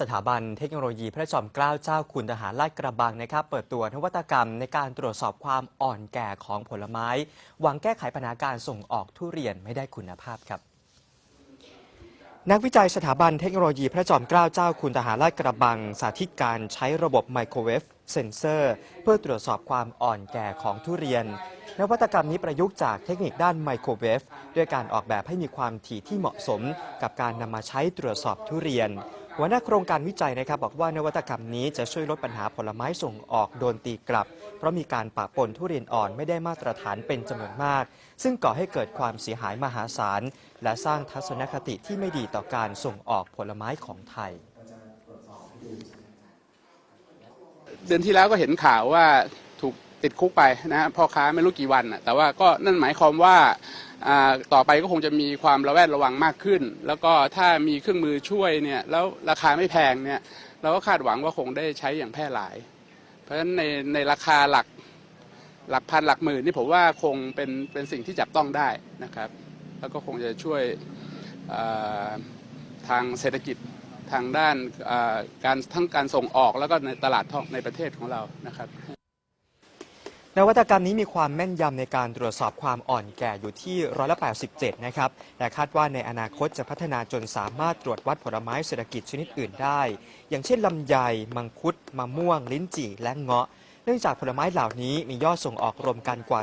สถาบันเทคโนโลยีพระจอมเกล้าเจ้าคุณทหารลาดกระบังนะครับ เปิดตัวนวัตกรรมในการตรวจสอบความอ่อนแก่ของผลไม้ หวังแก้ไขปัญหาการส่งออกทุเรียนไม่ได้คุณภาพครับนักวิจัยสถาบันเทคโนโลยีพระจอมเกล้าเจ้าคุณทหารลาดกระบัง สาธิตการใช้ระบบไมโครเวฟเซนเซอร์ เพื่อตรวจสอบความอ่อนแก่ของทุเรียน นวัตกรรมนี้ประยุกต์จากเทคนิคด้านไมโครเวฟด้วยการออกแบบให้มีความถี่ที่เหมาะสม กับการนำมาใช้ตรวจสอบทุเรียน หัวหน้าโครงการวิจัยนะครับบอกว่านวัตกรรมนี้จะช่วยลดปัญหาผลไม้ส่งออกโดนตีกลับ เพราะมีการปะปนทุเรียนอ่อนไม่ได้มาตรฐานเป็นจำนวนมาก ซึ่งก่อให้เกิดความเสียหายมหาศาล และสร้างทัศนคติที่ไม่ดีต่อการส่งออกผลไม้ของไทย เดือนที่แล้วก็เห็นข่าวว่าถูกติดคุกไปนะพ่อค้าไม่รู้กี่วันแต่ว่าก็นั่นหมายความว่า ต่อไปก็คงจะมีความระแวดระวังมากขึ้น แล้วก็ถ้ามีเครื่องมือช่วยเนี่ยแล้วราคาไม่แพงเนี่ยเราก็คาดหวังว่าคงได้ใช้อย่างแพร่หลาย เพราะฉะนั้นในในราคาหลักหลักพันหลักหมื่นนี่ผมว่าคงเป็นเป็นสิ่งที่จับต้องได้นะครับ แล้วก็คงจะช่วยทางเศรษฐกิจทางด้านการทั้งการส่งออกแล้วก็ในตลาดท่องในประเทศของเรานะครับ นวัตกรรมนี้มีความแม่นยำในการตรวจสอบความอ่อนแก่อยู่ที่ร้อยละ87 นะครับแต่คาดว่าในอนาคตจะพัฒนาจนสามารถตรวจวัดผลไม้เศรษฐกิจชนิดอื่นได้ อย่างเช่นลำไย มังคุด มะม่วง ลิ้นจี่ และเงาะ เนื่องจากผลไม้เหล่านี้มียอดส่งออกรวมกันกว่า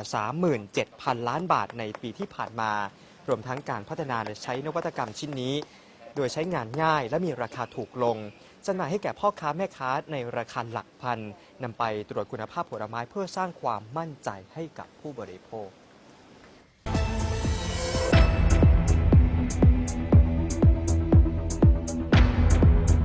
37,000 ล้านบาทในปีที่ผ่านมา รวมทั้งการพัฒนาและใช้นวัตกรรมชิ้นนี้ โดยใช้งานง่ายและมีราคาถูกลงจำหน่ายให้แก่พ่อค้าแม่ค้าในราคาหลักพันนำไปตรวจคุณภาพผลไม้เพื่อสร้างความมั่นใจให้กับผู้บริโภค